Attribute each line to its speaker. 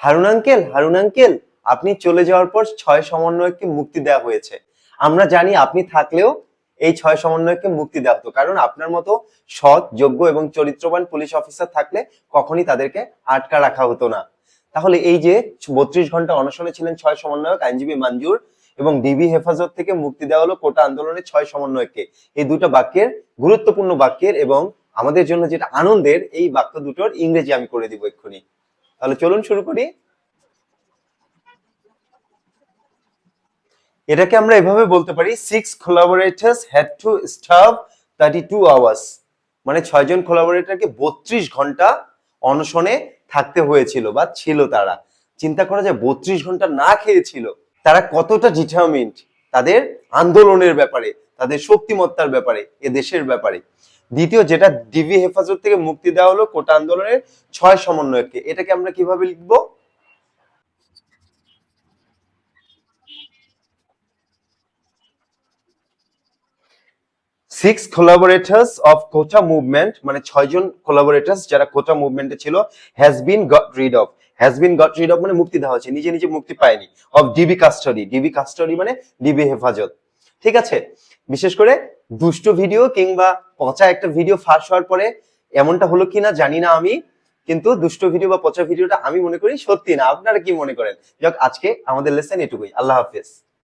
Speaker 1: Harun uncle Harun uncle, আপনি চলে যাওয়ার পর ছয় সমন্বয়কে মুক্তি দেওয়া হয়েছে। আমরা জানি আপনি থাকলেও এই ছয় সমন্বয়কে মুক্তি দেওয়া হতো, কারণ আপনার মতো সৎ, যোগ্য এবং চরিত্রবান পুলিশ অফিসার থাকলে কখনই তাদেরকে আটকা রাখা হতো না। তাহলে এই যে বত্রিশ ঘণ্টা অনশনে ছিলেন ছয় সমন্বয়ক আইনজীবী মঞ্জুর এবং ডিবি হেফাজত থেকে মুক্তি দেওয়া হলো কোটা আন্দোলনের ছয় সমন্বয়ককে এই দুটো বাক্যের, গুরুত্বপূর্ণ বাক্যের এবং আমাদের জন্য যেটা আনন্দের, এই বাক্য দুটোর ইংরেজি আমি করে দিব এক্ষুনি। তাহলে চলুন শুরু করি। এটাকে আমরা এভাবে বলতে পারি six collaborators had to starve thirty two hours মানে ছয়জন কোলাবোরেটরকে বত্রিশ ঘণ্টা অনশনে থাকতে হয়েছিল বা ছিল তারা। চিন্তা করা যায় বত্রিশ ঘণ্টা না খেয়েছিল। তারা কতটা ডিটারমিন্ড তাদের আন্দোলনের ব্যাপারে, তাদের শক্তিমত্তার ব্যাপারে এ দেশের ব্যাপারে। দ্বিতীয় যেটা ডিবি হেফাজত থেকে মুক্তি দেওয়া হলো কোটা আন্দোলনের ছয় সমন্বয়ককে। এটাকে আমরা কীভাবে লিখব? Six collaborators of quota movement মানে ছয়জন কোলাবোরেটার্স যারা কোটা মুভমেন্টে ছিল has been got rid of has been got rid of মানে মুক্তি দেওয়া হয়েছে, নিজে নিজে মুক্তি পায়নি। Of DB custody DB custody মানে ডিবি হেফাজত। ঠিক আছে? বিশেষ করে দুষ্ট ভিডিও কিংবা পচা একটা ভিডিও ফাঁস হওয়ার পরে এমনটা হলো কিনা জানি না আমি, কিন্তু দুষ্ট ভিডিও বা পচা ভিডিওটা আমি মনে করি সত্যি না। আপনারা কি মনে করেন? যাক, আজকে আমাদের লেসেন এটুকুই। আল্লাহ হাফেজ।